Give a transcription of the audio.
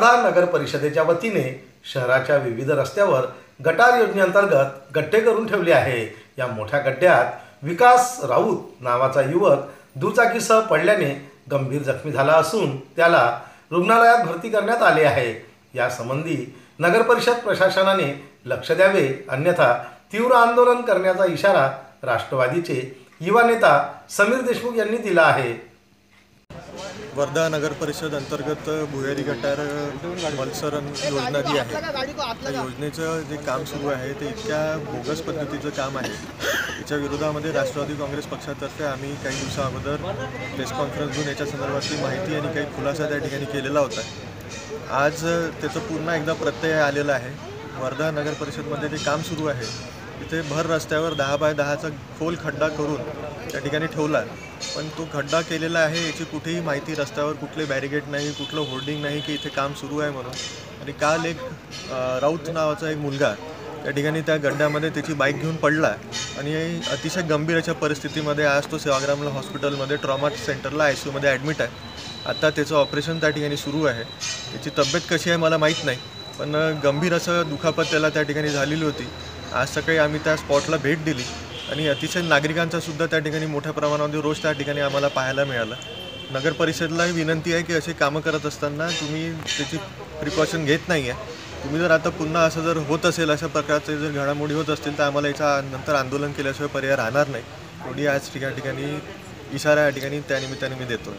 नगर परिषदेच्या वतीने शहराच्या विविध रस्त्यावर गटार योजनेअंतर्गत गड्डे करून ठेवले आहे. या मोठ्या गड्ड्यात विकास राऊत नावाचा युवक दुचाकीसह पडल्याने गंभीर जखमी झाला असून त्याला रुग्णालयात भरती करण्यात आले आहे. यासंबंधी नगर परिषद प्रशासनाने लक्ष द्यावे अन्यथा तीव्र आंदोलन करण्याचा इशारा राष्ट्रवादीचे युवा नेता समीर देशमुख यांनी दिला आहे. वर्धा नगर परिषद अंतर्गत भुयारी गटार मल्सरन योजना जी आहे त्या योजनेचं जे काम सुरू आहे ते इतक्या बोगस पद्धतीचं काम आहे. याच्या विरोधामध्ये राष्ट्रवादी काँग्रेस पक्षातर्फे आम्ही काही दिवसा अगोदर प्रेस कॉन्फरन्स घेऊन याच्या संदर्भातली माहिती आणि काही खुलासा त्या ठिकाणी केलेला होता. आज त्याचं पुन्हा एकदा प्रत्यय आलेला आहे. वर्धा नगर परिषदमध्ये जे काम सुरू आहे तिथे भर रस्त्यावर दहा बाय दहाचा खोल खड्डा करून त्या ठिकाणी ठेवला पण तो खड्डा केलेला आहे याची कुठेही माहिती रस्त्यावर कुठले बॅरिगेट नाही कुठलं होर्डिंग नाही की इथे काम सुरू आहे म्हणून. आणि काल एक राऊत नावाचा एक मुलगा त्या ठिकाणी त्या गड्ड्यामध्ये त्याची बाईक घेऊन पडला आणि अतिशय गंभीर अशा परिस्थितीमध्ये आज तो सेवाग्रामला हॉस्पिटलमध्ये ट्रॉमा सेंटरला आय सी यूमध्ये ॲडमिट आहे. आता त्याचं ऑपरेशन त्या ठिकाणी सुरू आहे. त्याची तब्येत कशी आहे मला माहीत नाही पण गंभीर असं दुखापत त्याला त्या ठिकाणी झालेली होती. आज सकाळी आम्ही त्या स्पॉटला भेट दिली आणि अतिशय नागरिकांचा सुद्धा त्या ठिकाणी मोठ्या प्रमाणामध्ये रोष त्या ठिकाणी आम्हाला पाहायला मिळाला. नगर परिषदलाही विनंती आहे की असे कामं करत असताना तुम्ही त्याची प्रिकॉशन घेत नाही आहे तुम्ही जर आता पुन्हा असं जर होत असेल अशा प्रकारचे जर घडामोडी होत असतील तर आम्हाला याच्या नंतर आंदोलन केल्याशिवाय पर्याय राहणार नाही. एवढी आज ठिका ठिकाणी इशारा या ठिकाणी त्या निमित्ताने मी देतो